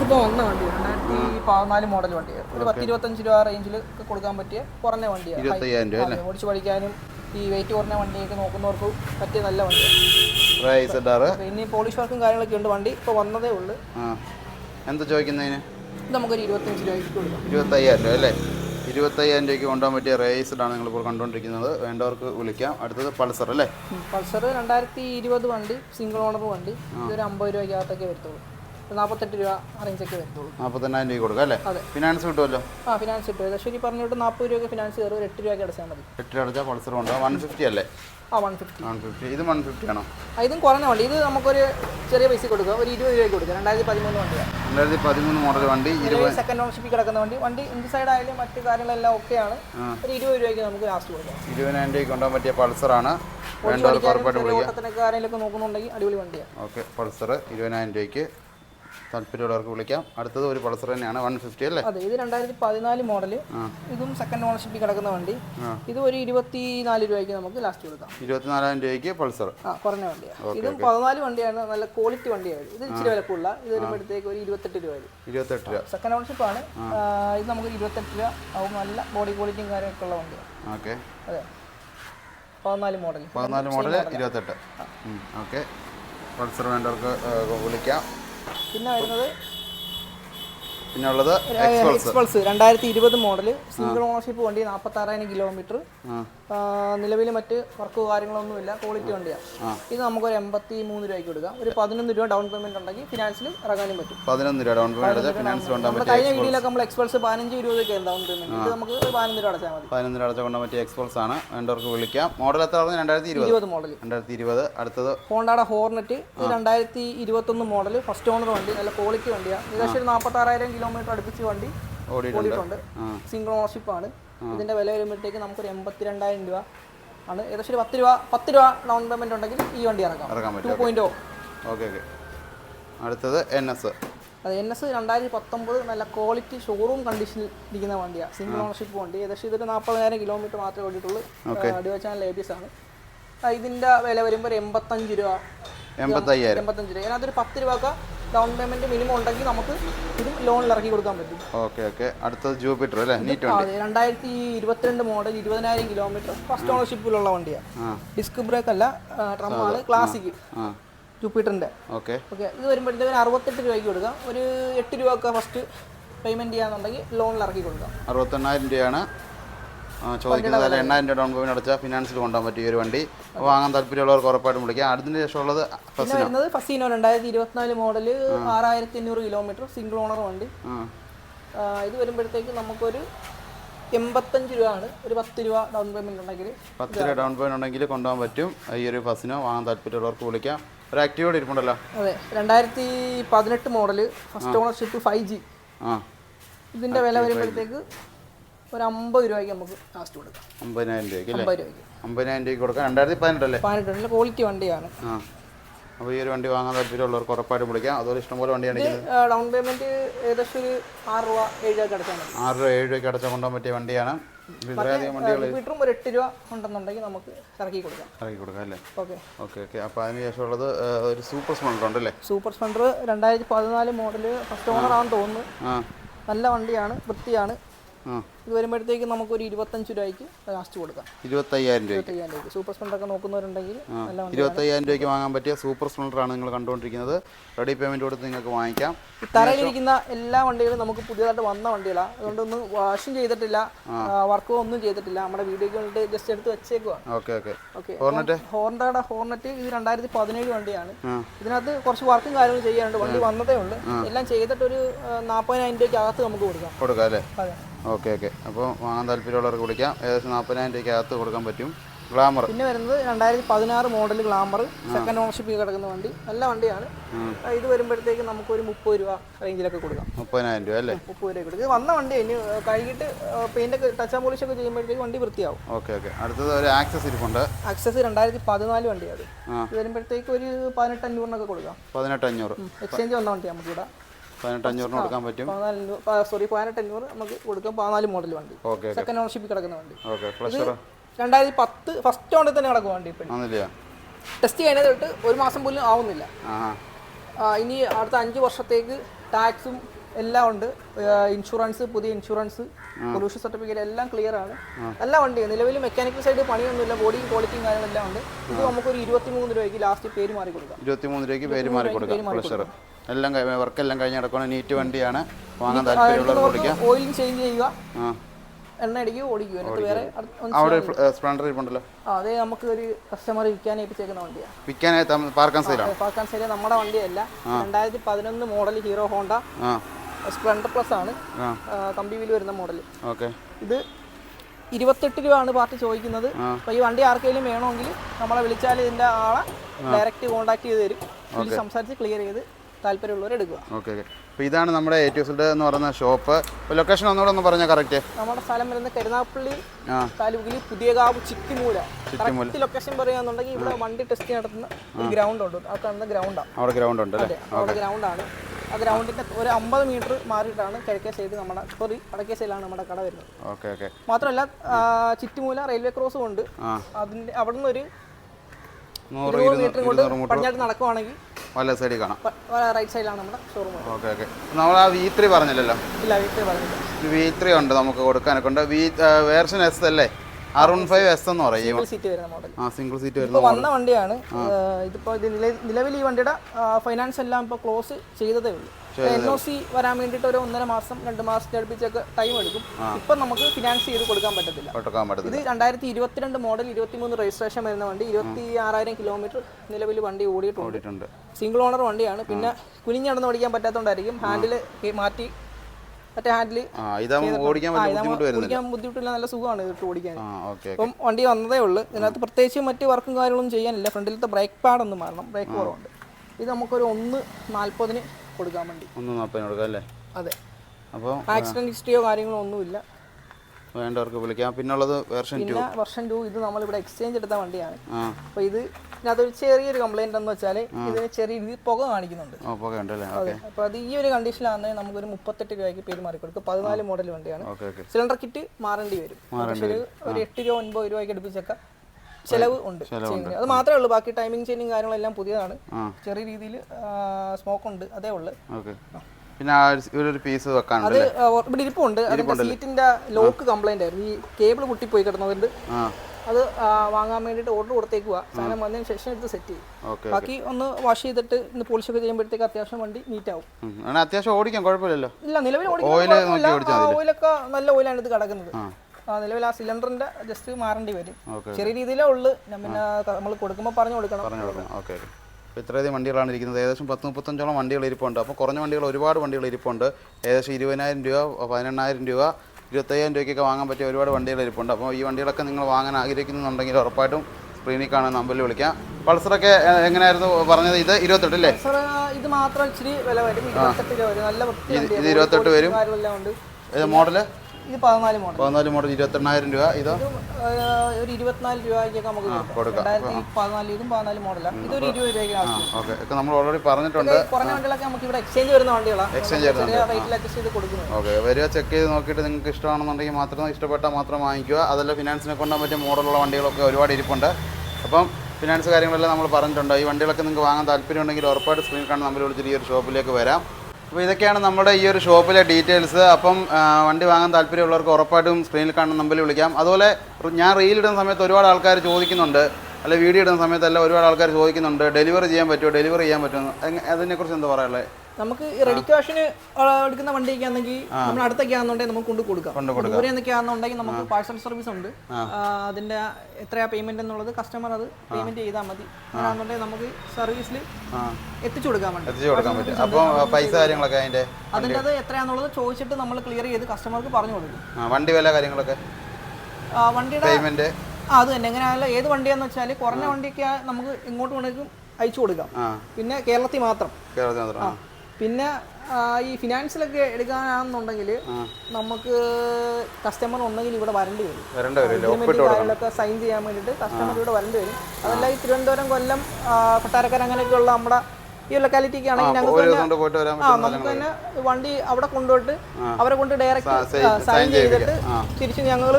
ഇപ്പോൾ വന്ന വണ്ടി രണ്ടായിരത്തി പതിനാല് മോഡൽ വണ്ടി ഒരു പത്ത് ഇരുപത്തഞ്ച് രൂപ റേഞ്ചിൽ കൊടുക്കാൻ പറ്റിയ കുറഞ്ഞ വണ്ടിയാണ് രൂപ ഓടിച്ച് പഠിക്കാനും ഈ വെയിറ്റ് കുറഞ്ഞ വണ്ടിയൊക്കെ നോക്കുന്നവർക്ക് പറ്റിയ നല്ല വണ്ടിയാണ് റൈസ് ആറ് ഈ പോളിഷ് വർക്കും കാര്യങ്ങളൊക്കെ ഉണ്ട്. വണ്ടി ഇപ്പോൾ വന്നതേ ഉള്ളൂ. എന്താ ചോദിക്കുന്നതിന്? നമുക്കൊരു ഇരുപത്തഞ്ച് രൂപയ്ക്ക് കൊടുക്കാം. ഇരുപത്തയ്യായിരം രൂപ അല്ലേ? ഇരുപത്തയ്യായിരം രൂപയ്ക്ക് കൊണ്ടുപോകാൻ പറ്റിയ റേസ്ഡാണ് നിങ്ങളിപ്പോൾ കണ്ടുകൊണ്ടിരിക്കുന്നത്. വേണ്ടവർക്ക് വിളിക്കാം. അടുത്തത് പൾസർ അല്ലേ? പൾസർ രണ്ടായിരത്തി ഇരുപത് വണ്ടി സിംഗിൾ ഓണർ വണ്ടി. ഇതൊരു അമ്പത് രൂപയ്ക്കകത്തൊക്കെ വരത്തുള്ളൂ. നാൽപ്പത്തെട്ട് രൂപ റേഞ്ചൊക്കെ വരത്തുള്ളൂ. നാൽപ്പത്തെണ്ണായിരം രൂപ കൊടുക്കാം അല്ലേ? അതെ. ഫിനാൻസ് കിട്ടുമല്ലോ? ആ ഫിനാൻസ് കിട്ടും. ഏകദേശം ഈ പറഞ്ഞിട്ട് നാൽപ്പത് രൂപയ്ക്ക് ഫിനാൻസ് കയറും ഒരു എട്ട് രൂപയ്ക്ക് അടച്ചാൽ മതി. എട്ട് രൂപ അടച്ചാൽ പൾസർ കൊണ്ടുപോകാം. വൺ ഫിഫ്റ്റി അല്ലേ? ആ വൺ ഫിഫ്റ്റി വൺ ഫിഫ്റ്റി ഇത് വൺ ഫിഫ്റ്റി ആണോ? ഇതും കുറഞ്ഞ വണ്ടി. ഇത് നമുക്കൊരു ചെറിയ പൈസ കൊടുക്കുക. ഒരു ഇരുപത് രൂപയ്ക്ക് കൊടുക്കുക. രണ്ടായിരത്തി പതിമൂന്ന് വണ്ടിയാണ്. രണ്ടായിരത്തി പതിമൂന്ന് മോഡൽ വണ്ടി ഇരുപത് സെക്കൻഡ് കിടക്കുന്ന വണ്ടി. വണ്ടി ഇഞ്ച് സൈഡ് ആയാലും മറ്റു കാര്യങ്ങളെല്ലാം ഓക്കെയാണ് ഒരു ഇരുപത് രൂപയ്ക്ക് നമുക്ക് ലാസ്റ്റ് കൊടുക്കാം. ഇരുപതിനായിരം രൂപയ്ക്ക് കൊണ്ടുപോകാൻ പറ്റിയ പൾസറാണ് വേണ്ടവർക്ക് ഉറപ്പായിട്ട് വിളിക്കാം. ഓട്ടത്തിനൊക്കെ ആരെങ്കിലും നോക്കുന്നുണ്ടെങ്കിൽ അടിപൊളി വണ്ടിയാണ്. ഓക്കെ പൾസർ ഇരുപതിനായിരം രൂപയ്ക്ക് താല്പര്യമുള്ളവർക്ക് വിളിക്കാം. അടുത്തത് ഒരു പൾസർ തന്നെയാണ് വൺ ഫിഫ്റ്റി അല്ലേ? അതെ ഇത് രണ്ടായിരത്തി പതിനാല് മോഡൽ ഇതും സെക്കൻഡ് ഓണർഷിപ്പിൽ കിടക്കുന്ന വണ്ടി. ഇത് ഒരു ഇരുപത്തി നാല് രൂപയ്ക്ക് നമുക്ക് ലാസ്റ്റ് കൊടുക്കാം. ഇരുപത്തിനാലായിരം രൂപയ്ക്ക് പൾസർ. ആ കുറഞ്ഞ വണ്ടിയാണ് ഇതും പതിനാല് വണ്ടിയാണ് നല്ല ക്വാളിറ്റി വണ്ടിയായിരുന്നു ഇത്. ഇച്ചിരി വില കൂടുതല. ഇത് വരുമ്പോഴത്തേക്ക് ഒരു ഇരുപത്തെട്ട് രൂപ വരും. ഇരുപത്തെട്ട് രൂപ. സെക്കൻഡ് ഓണർഷിപ്പ് ആണ്. ഇത് നമുക്ക് ഇരുപത്തെട്ട് രൂപ. ആവും നല്ല ബോഡി ക്വാളിറ്റിയും കാര്യമൊക്കെ ഉള്ള വണ്ടിയാണ് ഓക്കെ. അതെ. പതിനാല് മോഡൽ പതിനാല് മോഡൽ ഇരുപത്തെട്ട്. ഓക്കെ. പൾസർ വേണ്ടവർക്ക് വിളിക്കാം. പിന്നെ വരുന്നത് പിന്നെ ഉള്ളത് എക്സ്പൾസ് രണ്ടായിരത്തി ഇരുപത് മോഡൽ സിംഗിൾ ഓണർഷിപ്പ് വണ്ടി നാൽപ്പത്തി ആറായിരം കിലോമീറ്റർ. നിലവിൽ മറ്റ് വർക്ക് കാര്യങ്ങളൊന്നുമില്ല ക്വാളിറ്റി വണ്ടിയാണ് ഇത് നമുക്കൊരു എൺപത്തി മൂന്ന് രൂപയ്ക്ക് കൊടുക്കാം. ഒരു പതിനൊന്ന് രൂപ ഡൗൺ പേയ്മെന്റ് ഉണ്ടെങ്കിൽ ഫിനാൻസിൽ ഇറങ്ങാനും പറ്റും. പതിനൊന്ന് രൂപ ഡൗൺ പേയ്മെന്റ് ഫിനാൻസിൽ കഴിഞ്ഞ വീഡിയോയിലൊക്കെ നമ്മൾ എക്സ്പൾസ് പതിനഞ്ച് ഇരുപതൊക്കെ ഡൗൺ പേയ്മെന്റ് ഇത് നമുക്ക് പതിനൊന്ന് രൂപ അടച്ചാൽ മതി. പതിനൊന്ന് രൂപ അടച്ചാൽ കൊണ്ടാൻ പറ്റിയ എക്സ്പൾസ് ആണ്. വേണ്ടവർക്ക് വിളിക്കാം. മോഡൽ എത്ര പറഞ്ഞു? രണ്ടായിരത്തി ഇരുപത് മോഡൽ രണ്ടായിരത്തി ഇരുപത് അടുത്തത് ഹോണ്ടയുടെ ഹോർണറ്റ് രണ്ടായിരത്തി ഇരുപത്തൊന്ന് മോഡൽ ഫസ്റ്റ് ഓണർ വണ്ടി. നല്ല ക്വാളിറ്റി വണ്ടിയാണ് ഏകദേശം ഒരു നാൽപ്പത്താറായിരം കിലോമീറ്റർ അടുപ്പിച്ച് വണ്ടി ഓടിയിട്ടുണ്ട്. സിംഗിൾ ഓണർഷിപ്പ് ആണ്. ഇതിന്റെ വില വരുമ്പോഴത്തേക്ക് നമുക്കൊരു എൺപത്തിരണ്ടായിരം രൂപ ആണ്. ഏകദേശം ഒരു പത്ത് രൂപ പത്ത് രൂപ ഡൗൺ പേയ്മെന്റ് ഉണ്ടെങ്കിൽ ഈ വണ്ടി ഇറക്കാം. ടു പോയിന്റ് ഓക്കെ ഓക്കെ അടുത്തത് എൻ എസ് അത് എൻ എസ് രണ്ടായിരത്തി പത്തൊമ്പത് നല്ല ക്വാളിറ്റി ഷോറൂം കണ്ടീഷനിൽ ഇരിക്കുന്ന വണ്ടിയാണ് സിംഗിൾ ഓണർഷിപ്പ് വണ്ടി. ഏകദേശം ഇതൊരു നാൽപ്പതിനായിരം കിലോമീറ്റർ മാത്രമേ ഓടിയിട്ടുള്ളൂ. അടിവ ചാനൽ എബിഎസ് ആണ്. ഇതിന്റെ വില വരുമ്പോൾ എൺപത്തഞ്ച് രൂപ. എൺപത്തഞ്ച് രൂപ. അതിനകത്തൊരു പത്ത് രൂപ ഡൗൺ പേയ്മെന്റ് മിനിമം ഉണ്ടെങ്കിൽ നമുക്ക് ഇത് ലോണിൽ ഇറക്കി കൊടുക്കാൻ പറ്റും. Okay okay. അടുത്തത് ജൂപ്പിറ്റർ അല്ലേ? നീറ്റ് വണ്ടി. രണ്ടായിരത്തി ഇരുപത്തിരണ്ട് മോഡൽ ഇരുപതിനായിരം കിലോമീറ്റർ ഫസ്റ്റ് ഓണർഷിപ്പിലുള്ള വണ്ടിയാണ് ഡിസ്ക് ബ്രേക്ക് അല്ല ട്രമാണ് ക്ലാസിക് ജൂപ്പിറ്ററിന്റെ ഓക്കെ. ഓക്കെ ഇത് വരുമ്പോഴത്തേക്ക് അറുപത്തെട്ട് രൂപയ്ക്ക് കൊടുക്കാം. ഒരു എട്ട് രൂപ ഒക്കെ ഫസ്റ്റ് പേയ്മെന്റ് ചെയ്യാന്നുണ്ടെങ്കിൽ ലോണിൽ ഇറക്കി കൊടുക്കാം. അറുപത്തെണ്ണായിരം രൂപയാണ് ചോദിക്കുന്നത് അല്ല എണ്ണായിരം രൂപ ഡൗൺ പേയ്മെന്റ് അടച്ചാൽ ഫിനാൻസിൽ കൊണ്ടുപോകാൻ പറ്റിയ ഈ ഒരു വണ്ടി. വാങ്ങാൻ താല്പര്യമുള്ളവർക്ക് ഉറപ്പായിട്ടും വിളിക്കാം. അതിന് ശേഷമുള്ളത് ഫസിനോ ഫസീനോ രണ്ടായിരത്തി ഇരുപത്തിനാല് മോഡൽ ആറായിരത്തി അഞ്ഞൂറ് കിലോമീറ്റർ സിംഗിൾ ഓണർ വണ്ടി. ഇത് വരുമ്പോഴത്തേക്ക് നമുക്കൊരു എൺപത്തഞ്ച് രൂപയാണ്. ഒരു പത്ത് രൂപ ഡൗൺ പേയ്മെന്റ് ഉണ്ടെങ്കിൽ പത്ത് രൂപ ഡൗൺ പേയ്മെന്റ് ഉണ്ടെങ്കിൽ കൊണ്ടുപോകാൻ പറ്റും. ഈ ഒരു ഫസിനോ വാങ്ങാൻ താല്പര്യമുള്ളവർക്ക് വിളിക്കാം. ഒരു ആക്റ്റീവോടെ ഇരിപ്പുണ്ടല്ലോ. അതെ രണ്ടായിരത്തി പതിനെട്ട് model first ownership five G ആ. ഇതിന്റെ വില വരുമ്പോഴത്തേക്ക് ഒരു അമ്പത് രൂപയ്ക്ക് നമുക്ക് ലാസ്റ്റ് കൊടുക്കാം. അമ്പതിനായിരം രൂപയ്ക്ക് അമ്പത് രൂപയ്ക്ക്. അമ്പതിനായിരം രൂപയ്ക്ക് കൊടുക്കാം. രണ്ടായിരത്തി പതിനെട്ടല്ലേ? പതിനെട്ടിന്റെ ക്വാളിറ്റി വണ്ടിയാണ്. ആ. അപ്പോൾ ഈ ഒരു വണ്ടി വാങ്ങാൻ താല്പര്യമുള്ളവർക്ക് ഉറപ്പായിട്ടും വിളിക്കാം. അതുപോലെ ഇഷ്ടംപോലെ വണ്ടിയാണ് ഡൗൺ പേയ്മെന്റ് ഏകദേശം ഒരു ആറ് രൂപ ഏഴ് രൂപ അടച്ചാൽ ആറ് രൂപ ഏഴ് രൂപയ്ക്ക് അടച്ചാൽ കൊണ്ടുപോകാൻ പറ്റിയ വണ്ടിയാണ്. മീറ്ററും ഒരു എട്ട് രൂപ ഉണ്ടെന്നുണ്ടെങ്കിൽ നമുക്ക് ഇറക്കി കൊടുക്കാം. ഇറക്കി കൊടുക്കാം അല്ലേ? ഓക്കെ. Okay okay. അപ്പോൾ അതിന് ശേഷമുള്ളത് ഉള്ളത് ഒരു സൂപ്പർ സ്പ്ലെൻഡർ ഉണ്ടല്ലേ? സൂപ്പർ സ്പെൻഡർ രണ്ടായിരത്തി പതിനാല് മോഡൽ ഫസ്റ്റ് ഓണർ ആണെന്ന് തോന്നുന്നു. നല്ല വണ്ടിയാണ് വൃത്തിയാണ്. ഇത് വരുമ്പോഴത്തേക്ക് നമുക്കൊരു ഇരുപത്തഞ്ച് രൂപയ്ക്ക് ലാസ്റ്റ് കൊടുക്കാം. ഇരുപത്തയ്യായിരം രൂപ ഇരുപത്തയ്യായിരം രൂപയ്ക്ക്. സൂപ്പർ സ്പ്ലണ്ടർ ഒക്കെ നോക്കുന്നവരുണ്ടെങ്കിൽ നല്ല വണ്ടി ഇരുപത്തയ്യായിരം രൂപയ്ക്ക് വാങ്ങാൻ പറ്റിയ സൂപ്പർ സ്പ്ലെൻഡറാണ് നിങ്ങൾ കണ്ടുകൊണ്ടിരിക്കുന്നത്. റെഡി പേയ്മെന്റ് കൊടുത്ത് നിങ്ങൾക്ക് വാങ്ങിക്കാം. ഈ തറയിലിരിക്കുന്ന എല്ലാ വണ്ടികളും നമുക്ക് പുതിയതായിട്ട് വന്ന വണ്ടികളാണ് അതുകൊണ്ട് ഒന്നും വാഷും ചെയ്തിട്ടില്ല വർക്കോ ഒന്നും ചെയ്തിട്ടില്ല. നമ്മുടെ വീഡിയോകളുടെ വേണ്ടിയിട്ട് ജസ്റ്റ് എടുത്ത് വെച്ചേക്കുവാണ് okay okay okay Hornet Hornet ഇത് രണ്ടായിരത്തി പതിനേഴ് വണ്ടിയാണ്. ഇതിനകത്ത് കുറച്ച് വർക്കും കാര്യങ്ങളും ചെയ്യാനുണ്ട്. വണ്ടി വന്നതേ ഉള്ളൂ. എല്ലാം ചെയ്തിട്ടൊരു നാൽപ്പതിനായിരം രൂപയ്ക്ക് അകത്ത് നമുക്ക് കൊടുക്കാം. കൊടുക്കാം അല്ലേ? അതെ. ഓക്കെ ഓക്കെ അപ്പോൾ വാങ്ങാൻ താല്പര്യമുള്ളവർക്ക് വിളിക്കാം. ഏകദേശം നാൽപ്പതിനായിരം രൂപയ്ക്ക് അകത്ത് കൊടുക്കാൻ പറ്റും. ഗ്ലാമർ പിന്നെ വരുന്നത് രണ്ടായിരത്തി പതിനാറ് മോഡൽ ഗ്ലാമർ സെക്കൻഡ് ഓണർഷിപ്പ് കിടക്കുന്ന വണ്ടി. നല്ല വണ്ടിയാണ്. ഇത് വരുമ്പോഴത്തേക്ക് നമുക്ക് ഒരു മുപ്പത് രൂപ റേഞ്ചിലൊക്കെ കൊടുക്കാം. മുപ്പതിനായിരം രൂപ അല്ലേ? മുപ്പത് രൂപ കൊടുക്കും. ഇത് വന്ന വണ്ടി ഇനി കഴുകിയിട്ട് പെയിന്റ് ഒക്കെ ടച്ച് ആൻഡ് പോളിഷ് ഒക്കെ ചെയ്യുമ്പോഴത്തേക്ക് വണ്ടി വൃത്തിയാവും. Okay okay. അടുത്തത് ഒരു ആക്സസ് ഇരിപ്പുണ്ട്. ആക്സസ് രണ്ടായിരത്തി പതിനാല് വണ്ടിയാണ് ഇത് വരുമ്പോഴത്തേക്ക് ഒരു പതിനെട്ട് അഞ്ഞൂറിനൊക്കെ കൊടുക്കാം. പതിനെട്ട് അഞ്ഞൂറ് എക്സ്ചേഞ്ച് വന്ന വണ്ടി നമുക്ക് ഇവിടെ പതിനെട്ട് അഞ്ഞൂറിന് കൊടുക്കാൻ പറ്റും. സോറി പതിനെട്ടഞ്ഞൂറ് നമുക്ക് കൊടുക്കാം പതിനാല് മോഡൽ വണ്ടി. സെക്കൻഡ് ഓണർഷിപ്പിൽ കിടക്കുന്ന വണ്ടി. രണ്ടായിരത്തി പത്ത് ഫസ്റ്റ് ഓണിൽ തന്നെ കിടക്കും വണ്ടി ഇപ്പം ടെസ്റ്റ് ചെയ്യണത് തൊട്ട് ഒരു മാസം പോലും ആവുന്നില്ല. ഇനി അടുത്ത അഞ്ച് വർഷത്തേക്ക് ടാക്സും എല്ലാം ഉണ്ട്. ഇൻഷുറൻസ് പുതിയ ഇൻഷുറൻസ് പൊല്യൂഷൻ സർട്ടിഫിക്കറ്റ് എല്ലാം ക്ലിയർ ആണ്. നല്ല വണ്ടിയാണ് നിലവിൽ മെക്കാനിക്കൽ സൈഡ് പണിയൊന്നുമില്ല. ബോഡിയും ക്വാളിറ്റിയും കാര്യങ്ങളെല്ലാം ഉണ്ട്. ഇത് നമുക്കൊരു ഇരുപത്തി മൂന്ന് രൂപയ്ക്ക് ലാസ്റ്റ് പേര് മാറി കൊടുക്കാം. ഇരുപത്തിമൂന്ന് രൂപയ്ക്ക് പേര് മാറി കൊടുക്കാം. എല്ലാം വർക്കെല്ലാം കഴിഞ്ഞ് നടക്കണം നീറ്റ് വണ്ടിയാണ്. വാങ്ങാൻ താല്പര്യമുള്ളവർക്ക് വിളിക്കാം ഓയിലിംഗ് ചേഞ്ച് ചെയ്യുക. എണ്ണ അടിക്കുക ഓടിക്കുക. എന്നിട്ട് വേറെ അവിടെ സ്പ്ലൻഡർ ഇരിപ്പുണ്ടല്ലോ. അതേ നമുക്ക് ഒരു കസ്റ്റമർ വിൽക്കാൻ ഏൽപ്പിച്ചേക്കുന്ന വണ്ടിയാണ് വിൽക്കാനായി പാർക്കാൻ സൈഡാണ് പാർക്കാൻ സൈല നമ്മുടെ വണ്ടിയല്ല. രണ്ടായിരത്തി പതിനൊന്ന് model Hero Honda. Splendor plus ആണ്. കമ്പി വീൽ വരുന്ന മോഡൽ ഓക്കെ. ഇത് ഇരുപത്തെട്ട് രൂപയാണ് പാർട്ടി ചോദിക്കുന്നത്. അപ്പോൾ ഈ വണ്ടി ആർക്കെങ്കിലും വേണമെങ്കിൽ നമ്മളെ വിളിച്ചാൽ ഇതിന്റെ ആളെ ഡയറക്റ്റ് കോൺടാക്ട് ചെയ്ത് തരും. സംസാരിച്ച് ക്ലിയർ ചെയ്ത് താല്പര്യമുള്ളവർ എടുക്കുക. Okay okay. അപ്പോൾ ഇതാണ് നമ്മുടെ എ ടി എസ് എന്ന് പറയുന്ന ഷോപ്പ്. ലൊക്കേഷൻ ഒന്നുകൂടെ ഒന്ന് പറഞ്ഞാൽ കറക്റ്റ് നമ്മുടെ സ്ഥലം വരുന്നത് കരുനാപ്പള്ളി താലൂക്കിൽ പുതിയകാവ് ചിക്കിമൂല. കറക്റ്റ് ലൊക്കേഷൻ പറയുകയാണെന്നുണ്ടെങ്കിൽ ഇവിടെ വണ്ടി ടെസ്റ്റ് നടത്തുന്ന ഗ്രൗണ്ട് ഉണ്ട്. ആ കാണുന്ന ഗ്രൗണ്ടാണ് അവിടെ ഗ്രൗണ്ട് ഉണ്ട് അല്ലേ? അവിടെ ഗ്രൗണ്ടാണ് ആ ഗ്രൗണ്ടിന്റെ ഒരു അമ്പത് മീറ്റർ മാറിയിട്ടാണ് കിഴക്കേ സൈഡ് നമ്മുടെ സോറി വടക്കേ സൈഡിലാണ് നമ്മുടെ കട വരുന്നത്. Okay okay. മാത്രമല്ല ചുറ്റുമൂല റെയിൽവേ ക്രോസും ഉണ്ട്. അതിന്റെ അവിടെ നിന്ന് ഒരു നൂറ് മീറ്റർ കൊണ്ട് ഇരുന്നൂറ് മീറ്റർ പടിഞ്ഞാട്ട് നടക്കുവാണെങ്കിൽ വല്ല സൈഡിൽ കാണാം. റൈറ്റ് സൈഡിലാണ് നമ്മുടെ ഷോറൂം ഓക്കെ ഓക്കെ. നമ്മൾ ആ വി ത്രീ പറഞ്ഞില്ലല്ലോ? ഇല്ല പറഞ്ഞില്ല. വി ത്രീ ഉണ്ട് നമുക്ക് കൊടുക്കാനൊക്കെ ഉണ്ട്. വി വേർഷൻ എസ് അല്ലേ? അറുൺ ഫൈവ് എസ് എന്ന് പറയും. ആ സിംഗിൾ സീറ്റ് വരുന്ന വന്ന വണ്ടിയാണ്. ഇതിപ്പോ ഇത് നില- നിലവിൽ ഈ വണ്ടിയുടെ ഫൈനാൻസ് എല്ലാം ഇപ്പൊ ക്ലോസ് ചെയ്തതേ ഉള്ളൂ. എൻ ഒ സി വരാൻ വേണ്ടിയിട്ട് ഒരു ഒന്നര മാസം രണ്ട് മാസത്തെ അടുപ്പിച്ചൊക്കെ ടൈം എടുക്കും. ഇപ്പം നമുക്ക് ഫിനാൻസ് ചെയ്ത് കൊടുക്കാൻ പറ്റത്തില്ല. ഇത് രണ്ടായിരത്തി ഇരുപത്തിരണ്ട് മോഡൽ ഇരുപത്തിമൂന്ന് രജിസ്ട്രേഷൻ വരുന്ന വണ്ടി ഇരുപത്തി ആറായിരം കിലോമീറ്റർ നിലവിൽ വണ്ടി ഓടിയിട്ടുണ്ട്. സിംഗിൾ ഓണർ വണ്ടിയാണ്. പിന്നെ കുനിഞ്ഞടന്ന് ഓടിക്കാൻ പറ്റാത്തതുകൊണ്ടായിരിക്കും ഹാൻഡിൽ മാറ്റി മറ്റേ ഹാൻഡിൽ ഓടിക്കാൻ ബുദ്ധിമുട്ടില്ല നല്ല സുഖമാണ് ഇത് ഓടിക്കാൻ. അപ്പം വണ്ടി വന്നതേ ഉള്ളൂ. ഇതിനകത്ത് പ്രത്യേകിച്ച് മറ്റ് വർക്കും കാര്യങ്ങളൊന്നും ചെയ്യാനില്ല. ഫ്രണ്ടിലത്തെ ബ്രേക്ക് പാഡ് ഒന്ന് മാറണം. ബ്രേക്ക് കുറവുണ്ട്. ഇത് നമുക്കൊരു ഒന്ന് നാൽപ്പതിന് കൊടുക്കാൻ വേണ്ടി. ഒന്ന് നാൽപ്പതിന് കൊടുക്കാം അല്ലേ? അതെ. അപ്പോൾ ആക്സിഡന്റ് ഹിസ്റ്ററിയോ കാര്യങ്ങളോ ഒന്നുമില്ല. വേണ്ടവർക്ക് വിളിക്കാം. പിന്നുള്ളത് വെർഷൻ ടു പിന്നെ വർഷം ടു ഇത് നമ്മൾ ഇവിടെ എക്സ്ചേഞ്ച് എടുത്ത വണ്ടിയാണ്. അപ്പോൾ ഇത് ഇതിനകത്തൊരു ചെറിയൊരു കംപ്ലൈന്റ് എന്ന് വെച്ചാൽ ഇതിന് ചെറിയ രീതിയിൽ പുക കാണിക്കുന്നുണ്ട്. ഓക്കെ. അപ്പോൾ അത് ഈ ഒരു കണ്ടീഷനിലാണെങ്കിൽ നമുക്കൊരു മുപ്പത്തെട്ട് രൂപയ്ക്ക് പേര് കൊടുക്കും പതിനാല് മോഡൽ വണ്ടിയാണ്. സിലിണ്ടർ കിറ്റ് മാറേണ്ടി വരും. ഒരു- ഒരു എട്ട് രൂപ ഒൻപത് രൂപയ്ക്ക് അടുപ്പിച്ചൊക്കെ ചിലവ് ഉണ്ട്. അത് മാത്രമേ ഉള്ളൂ. ബാക്കി ടൈമിംഗ് ചെയിനും കാര്യങ്ങളെല്ലാം പുതിയതാണ്. ചെറിയ രീതിയിൽ സ്മോക്ക് ഉണ്ട്. അതേ ഉള്ളൂ. പിന്നെ ഒരു- പീസ് വെക്കാനുണ്ട് അത് ഇവിടെ ഇരിപ്പുണ്ട്. അതിന്റെ സീറ്റിന്റെ ലോക്ക് കംപ്ലൈന്റ് ആയിരുന്നു. ഈ കേബിൾ പൊട്ടിപ്പോയി കിടന്നതുകൊണ്ട് അത് വാങ്ങാൻ വേണ്ടിയിട്ട് ഓർഡർ കൊടുത്തേക്കുക സാധനം വന്നതിന് ശേഷം എടുത്ത് സെറ്റ് ചെയ്യും. ബാക്കി ഒന്ന് വാഷ് ചെയ്തിട്ട് ഇന്ന് പോളിഷൊക്കെ ചെയ്യുമ്പോഴത്തേക്ക് അത്യാവശ്യം വണ്ടി നീറ്റ് ആവും. അത്യാവശ്യം ഓടിക്കാം. കുഴപ്പമില്ലല്ലോ. ഇല്ല നിലവിൽ ഓയിലൊക്കെ നല്ല ഓയിലാണ് ഇത് കിടക്കുന്നത്. നിലവിൽ ആ സിലിണ്ടറിന്റെ ജസ്റ്റ് മാറേണ്ടി വരും. ചെറിയ രീതിയിലേ ഉള്ളു. പിന്നെ നമ്മൾ കൊടുക്കുമ്പോൾ പറഞ്ഞു കൊടുക്കണം. പറഞ്ഞു ഓക്കെ അപ്പോൾ ഇത്രയധികം വണ്ടികളാണ് ഇരിക്കുന്നത്. ഏകദേശം പത്ത് മുപ്പത്തഞ്ചോളം വണ്ടികൾ ഇരിപ്പുണ്ട്. അപ്പോൾ കുറഞ്ഞ വണ്ടികൾ ഒരുപാട് വണ്ടികൾ ഇരിപ്പുണ്ട്. ഏകദേശം ഇരുപതിനായിരം രൂപ പതിനെണ്ണായിരം രൂപ ഇരുപത്തയ്യായിരം രൂപയ്ക്കൊക്കെ വാങ്ങാൻ പറ്റിയ ഒരുപാട് വണ്ടികൾ ഇരിപ്പുണ്ട്. അപ്പോൾ ഈ വണ്ടികളൊക്കെ നിങ്ങൾ വാങ്ങാൻ ആഗ്രഹിക്കുന്നുണ്ടെങ്കിൽ ഉറപ്പായിട്ടും സ്ക്രീനിൽ കാണുന്ന നമ്പറിൽ വിളിക്കാം. പൾസറൊക്കെ എങ്ങനെയായിരുന്നു പറഞ്ഞത്? ഇത് ഇരുപത്തെട്ട് അല്ലേ? ഇത് മാത്രം ഇച്ചിരി വില വരും. ഇത് ഇരുപത്തെട്ട് വരും. ഇത് മോഡൽ? ഇത് പതിനാല് മോഡൽ. പതിനാല് മോഡൽ ഇരുപത്തെണ്ണായിരം രൂപ. ഇതോ. ഒരു ഇരുപത്തിനാല് രൂപയ്ക്കൊക്കെ നമുക്ക് കൊടുക്കാം. രണ്ടായിരത്തി പതിനാല് ഇതും പതിനാല് മോഡലാണ് ഇതൊരു ഇരുപത് രൂപയ്ക്ക് ഓക്കെ. ഒക്കെ നമ്മൾ ഓൾറെഡി പറഞ്ഞിട്ടുണ്ട്. കുറഞ്ഞ വണ്ടികളൊക്കെ നമുക്ക് ഇവിടെ എക്സ്ചേഞ്ച് വരുന്ന വണ്ടികളാണ് എക്സ്ചേഞ്ച് ചെറിയ റേറ്റിൽ അഡ്ജസ്റ്റ് ചെയ്ത് കൊടുക്കുന്നത്. ഓക്കെ. വരിക ചെക്ക് ചെയ്ത് നോക്കിയിട്ട് നിങ്ങൾക്ക് ഇഷ്ടമാണെന്നുണ്ടെങ്കിൽ മാത്രം ഇഷ്ടപ്പെട്ടാൽ മാത്രം വാങ്ങിക്കുക. അതല്ല ഫിനാൻസിനെ കൊണ്ടാൻ പറ്റിയ മോഡലുള്ള വണ്ടികളൊക്കെ ഒരുപാട് ഇരിപ്പുണ്ട്. അപ്പം ഫിനാൻസ് കാര്യങ്ങളെല്ലാം നമ്മൾ പറഞ്ഞിട്ടുണ്ട്. ഈ വണ്ടികളൊക്കെ നിങ്ങൾക്ക് വാങ്ങാൻ താല്പര്യമുണ്ടെങ്കിൽ ഉറപ്പായിട്ട് സ്ക്രീൻ കാണാൻ നമ്മൾ വിളിച്ചിട്ട് ഈ ഒരു ഷോപ്പിലേക്ക് വരാം. അപ്പോൾ ഇതൊക്കെയാണ് നമ്മുടെ ഈ ഒരു ഷോപ്പിലെ ഡീറ്റെയിൽസ്. അപ്പം വണ്ടി വാങ്ങാൻ താല്പര്യമുള്ളവർക്ക് ഉറപ്പായിട്ടും സ്ക്രീനിൽ കാണുന്ന നമ്പറിൽ വിളിക്കാം. അതുപോലെ ഞാൻ റീൽ ഇടുന്ന സമയത്ത് ഒരുപാട് ആൾക്കാർ ചോദിക്കുന്നുണ്ട്. അല്ലെ വീഡിയോ ഇടുന്ന സമയത്തെല്ലാം ഒരുപാട് ആൾക്കാർ ചോദിക്കുന്നുണ്ട്. ഡെലിവറി ചെയ്യാൻ പറ്റുമോ? ഡെലിവറി ചെയ്യാൻ പറ്റുമോ? അതിനെക്കുറിച്ച് എന്താ പറയാനുള്ളത്? നമുക്ക് റെഡി ക്യാഷിന് എടുക്കുന്ന വണ്ടിയൊക്കെ ആണെങ്കിൽ നമ്മൾ അടുത്തൊക്കെ ആണെന്നുണ്ടെങ്കിൽ നമുക്ക് കൊണ്ട് കൊടുക്കാം. ദൂരെ എന്നൊക്കെ ആണെന്നുണ്ടെങ്കിൽ നമുക്ക് പാഴ്സൽ സർവീസ് ഉണ്ട്. അതിന്റെ എത്രയാ പേയ്മെന്റ് എന്നുള്ളത് കസ്റ്റമർ അത് പേയ്മെന്റ് ചെയ്താൽ മതി. അങ്ങനെയാണെന്നുണ്ടെങ്കിൽ നമുക്ക് സർവീസിൽ എത്തിച്ചു കൊടുക്കാൻ വേണ്ടി പറ്റും. അപ്പം പൈസ കാര്യങ്ങളൊക്കെ അതിന്റെ അതിന്റെ അത് എത്രയാണെന്നുള്ളത് ചോദിച്ചിട്ട് നമ്മൾ ക്ലിയർ ചെയ്ത് കസ്റ്റമർക്ക് പറഞ്ഞു കൊടുക്കും. വണ്ടി വില കാര്യങ്ങളൊക്കെ? വണ്ടിയുടെ പേയ്മെന്റ് അത് തന്നെ. എങ്ങനെയാണല്ലോ ഏത് വണ്ടിയാന്ന് വെച്ചാൽ കുറഞ്ഞ വണ്ടിയൊക്കെ നമുക്ക് ഇങ്ങോട്ട് വേണമെങ്കിലും അയച്ചു കൊടുക്കാം. പിന്നെ കേരളത്തിൽ മാത്രം. കേരളത്തിൽ മാത്രം. പിന്നെ ഈ ഫിനാൻസിലൊക്കെ എടുക്കാനാണെന്നുണ്ടെങ്കിൽ നമുക്ക് കസ്റ്റമർ ഉണ്ടെങ്കിൽ ഇവിടെ വരേണ്ടി വരും. കാര്യങ്ങളൊക്കെ സൈൻ ചെയ്യാൻ വേണ്ടിയിട്ട് കസ്റ്റമർ ഇവിടെ വരേണ്ടി വരും. അതല്ല ഈ തിരുവനന്തപുരം കൊല്ലം കൊട്ടാരക്കര അങ്ങനെയൊക്കെയുള്ള നമ്മുടെ ഈ ലൊക്കാലിറ്റിക്ക് ആണെങ്കിൽ ഞങ്ങൾക്ക് തന്നെ ആ നമുക്ക് തന്നെ വണ്ടി അവിടെ കൊണ്ടുപോയിട്ട് അവരെ കൊണ്ട് ഡയറക്റ്റ് സൈൻ ചെയ്തിട്ട് തിരിച്ച് ഞങ്ങൾ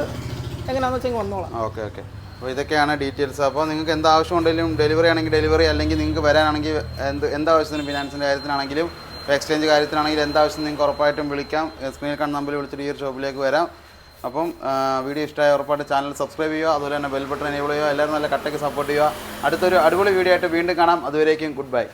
എങ്ങനെയാണെന്ന് വെച്ചാൽ വന്നോളാം. Okay okay. അപ്പോൾ ഇതൊക്കെയാണ് ഡീറ്റെയിൽസ് അപ്പോൾ നിങ്ങൾക്ക് എന്ത് ആവശ്യമുണ്ടെങ്കിലും ഡെലിവറി ആണെങ്കിൽ ഡെലിവറി അല്ലെങ്കിൽ നിങ്ങൾക്ക് വരാനാണെങ്കിൽ എന്ത് എന്താവശ്യത്തിനും ഫിനാൻസിന്റെ കാര്യത്തിനാണെങ്കിലും എക്സ്ചേഞ്ച് കാര്യത്തിനാണെങ്കിൽ എന്താവശ്യം നിങ്ങൾക്ക് ഉറപ്പായിട്ടും വിളിക്കാം. സ്ക്രീനിൽ കാണുന്ന നമ്പറിൽ വിളിച്ചിട്ട് ഈ ഒരു ഷോപ്പിലേക്ക് വരാം. അപ്പം വീഡിയോ ഇഷ്ടമായ ഉറപ്പായിട്ട് ചാനൽ സബ്സ്ക്രൈബ് ചെയ്യുക അതുപോലെ തന്നെ ബെൽ ബട്ടൺ എനേബിൾ ചെയ്യുക എല്ലാവരും നല്ല കട്ടയ്ക്ക് സപ്പോർട്ട് ചെയ്യുക. അടുത്തൊരു അടിപൊളി വീഡിയോ ആയിട്ട് വീണ്ടും കാണാം. അതുവരേക്കും ഗുഡ് ബൈ